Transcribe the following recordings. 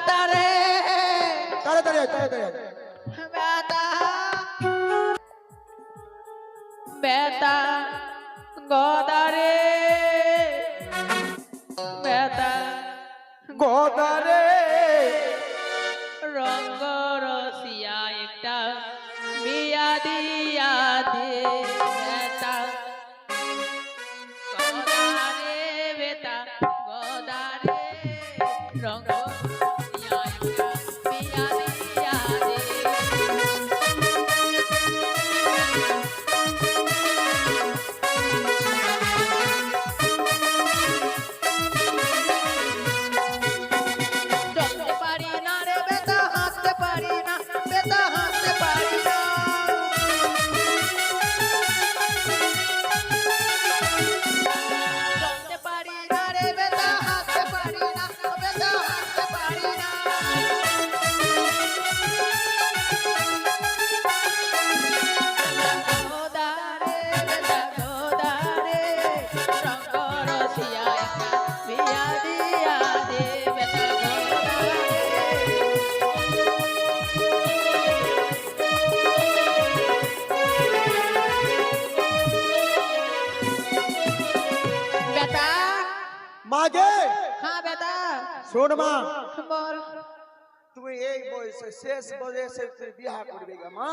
ব্যথা রে তাড়াতাড়ি তাড়াতাড়ি। ব্যথা ব্যথা গদারে। ব্যথা গোদারে। রঙ্গ রসিয়া একটা বিয়া দিয়া দে বেতা গদারে বেতা গদারে রঙ্গ মাগে হ্যাঁ বেটা শোন মা বল তুই এই বয়সে শেষ বয়সে তুই বিয়া করবি গা মা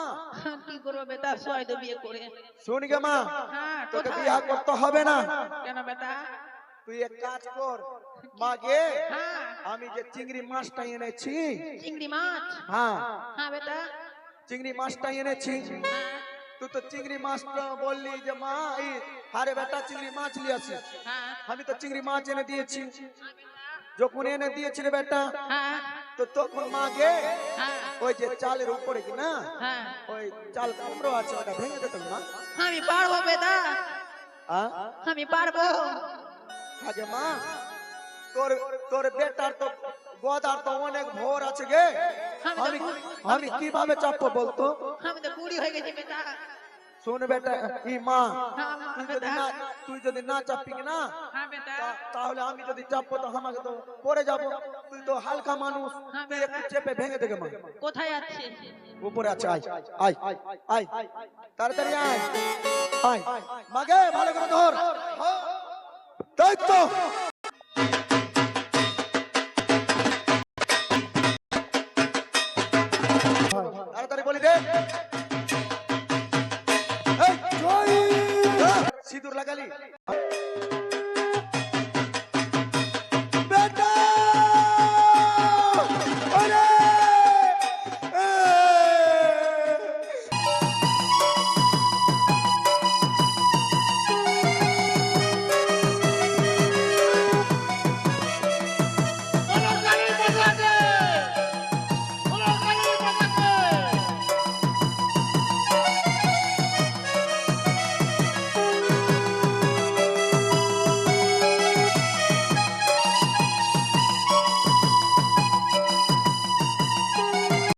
কি করব বেটা সয়দ বিয়ে করে শুন গে মা তোকে? বিয়া করতে হবে না কেন বেটা তুই এক কাজ কর। মাগে আমি যে চিংড়ি মাছটা এনেছি। চিংড়ি মাছ? হ্যাঁ। হ্যাঁ বেটা। চিংড়ি মাছটা এনেছি। হ্যাঁ। তুই তো চিংড়ি মাছটা বললি যে মা এই আরে বেটা চিংড়ি মাছ নিয়ে আসিস। হ্যাঁ। আমি তো চিংড়ি মাছ এনে দিয়েছি। যখন এনে দিয়েছিল বেটা হ্যাঁ। তো তখন মাগে ওই যে চালের উপরে কি না ওই চাল কুমড়ো আছে ওটা ভেঙে দিত মা। আমি পারব বেটা। আমি পারব। আগে মা তোর তোর বেটার তো গদার তো অনেক ভোর আছে গে। আমি আমি কীভাবে চাপবো বলতো? আমি তো বুড়ি হয়ে গেছি বেটা। শোন বেটা ই মা হ্যাঁ তুই যদি না তুই যদি না হ্যাঁ তাহলে আমি যদি চাপবো তো আমাকে তো পড়ে যাব। তুই তো হালকা মানুষ তুই একটু চেপে ভেঙে দেবে মা। কোথায় আছে উপরে আছে আয় আয় আয় তাড়াতাড়ি আয়। আয়। মাগে ভালো করে ধর। তাড়াতাড়ি বলি দে। সিঁদুর লাগালি।